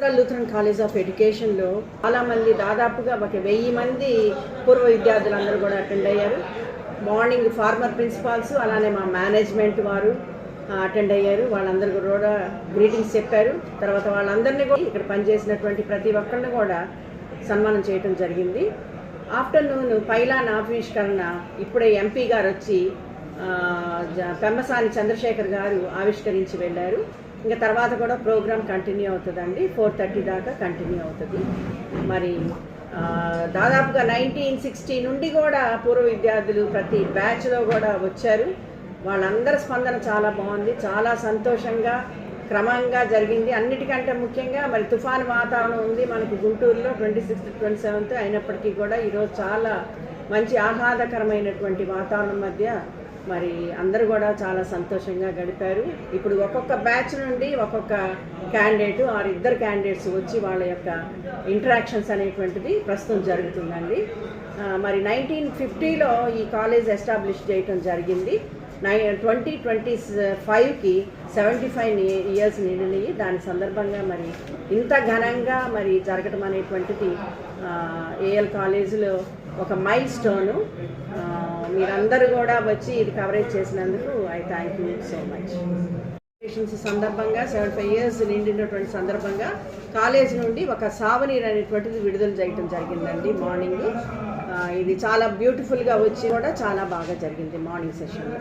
Lutheran college of ఎడ్యుకేషన్లో చాలా మంది దాదాపుగా ఒక వెయ్యి మంది పూర్వ విద్యార్థులందరూ కూడా అటెండ్ అయ్యారు. మార్నింగ్ ఫార్మర్ ప్రిన్సిపాల్స్ అలానే మా మేనేజ్మెంట్ వారు అటెండ్ అయ్యారు. వాళ్ళందరూ కూడా గ్రీటింగ్స్ చెప్పారు. తర్వాత వాళ్ళందరినీ కూడా ఇక్కడ పనిచేసినటువంటి ప్రతి ఒక్కరిని కూడా సన్మానం చేయటం జరిగింది. ఆఫ్టర్నూన్ పైలాన్ ఆవిష్కరణ ఇప్పుడే ఎంపీ గారు వచ్చి పెంబసాని పెమ్మసాని చంద్రశేఖర్ గారు ఆవిష్కరించి వెళ్ళారు. ఇంకా తర్వాత కూడా ప్రోగ్రామ్ కంటిన్యూ అవుతుందండి. ఫోర్ థర్టీ దాకా కంటిన్యూ అవుతుంది. మరి దాదాపుగా నైన్టీన్ సిక్స్టీ నుండి కూడా పూర్వ విద్యార్థులు ప్రతి బ్యాచ్లో కూడా వచ్చారు. వాళ్ళందరి స్పందన చాలా బాగుంది. చాలా సంతోషంగా క్రమంగా జరిగింది. అన్నిటికంటే ముఖ్యంగా మరి తుఫాన్ వాతావరణం ఉంది మనకు గుంటూరులో ట్వంటీ సిక్స్త్ ట్వంటీ సెవెంత్ అయినప్పటికీ కూడా ఈరోజు చాలా మంచి ఆహ్లాదకరమైనటువంటి వాతావరణం మధ్య మరి అందరూ కూడా చాలా సంతోషంగా గడిపారు. ఇప్పుడు ఒక్కొక్క బ్యాచ్ నుండి ఒక్కొక్క క్యాండిడేట్ ఆరు ఇద్దరు క్యాండిడేట్స్ వచ్చి వాళ్ళ యొక్క ఇంటరాక్షన్స్ అనేటువంటిది ప్రస్తుతం జరుగుతుందండి. మరి నైన్టీన్ ఫిఫ్టీలో ఈ కాలేజ్ ఎస్టాబ్లిష్ చేయటం జరిగింది. నై ట్వంటీ ట్వంటీ ఫైవ్కి సెవెంటీ ఫైవ్ ఇయర్స్ నిండినాయి. దాని సందర్భంగా మరి ఇంత ఘనంగా మరి జరగటం అనేటువంటిది ఏఎల్ కాలేజీలో ఒక మైల్ స్టోను మీరందరూ కూడా వచ్చి ఇది కవరేజ్ చేసినందుకు I thank you so much సందర్భంగా సెవెంటీ ఫైవ్ ఇయర్స్ నిండినటువంటి సందర్భంగా కాలేజ్ నుండి ఒక సావనీర్ అనేటువంటిది విడుదల చేయడం జరిగిందండి మార్నింగ్ ఇది చాలా బ్యూటిఫుల్గా వచ్చి కూడా చాలా బాగా జరిగింది మార్నింగ్ సెషన్లో